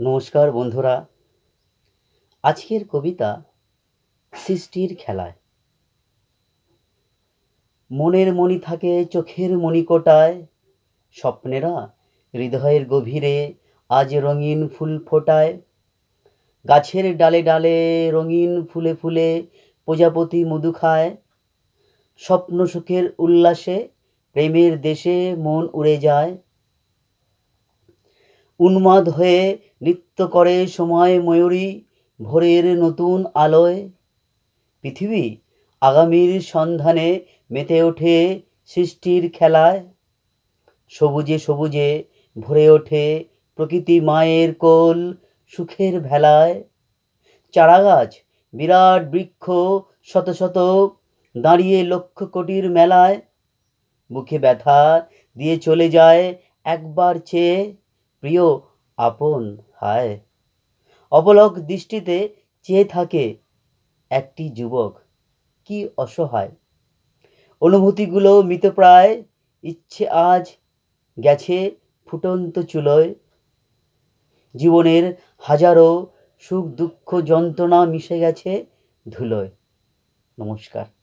নমস্কার বন্ধুরা। আজকের কবিতা সৃষ্টির খেলায়। মনের মণি থাকে চোখের মণিকোটায়। স্বপ্নেরা হৃদয়ের গভীরে আজ রঙিন ফুল ফোটায়। গাছের ডালে ডালে রঙিন ফুলে ফুলে প্রজাপতি মধু খায়। স্বপ্ন সুখের উল্লাসে প্রেমের দেশে মন উড়ে যায়। উন্মাদ হয়ে নৃত্য করে সময় ময়ূরী ভোরের নতুন আলোয়। পৃথিবী আগামীর সন্ধানে মেতে ওঠে সৃষ্টির খেলায়। সবুজে সবুজে ভরে ওঠে প্রকৃতি মায়ের কোল সুখের ভেলায়। চারাগাছ, বিরাট বৃক্ষ শত শত দাঁড়িয়ে লক্ষ কোটির মেলায়। বুকে ব্যথা দিয়ে চলে যায় একবার চেয়ে। প্রিয় আপন হায়। অবলক দৃষ্টিতে চেয়ে থাকে একটি যুবক, কি অসহায়। অনুভূতিগুলো মৃতপ্রায়, ইচ্ছে আজ গেছে ফুটন্ত চুলোয়। জীবনের হাজারো সুখ দুঃখ যন্ত্রণা মিশে গেছে ধুলোয়। নমস্কার।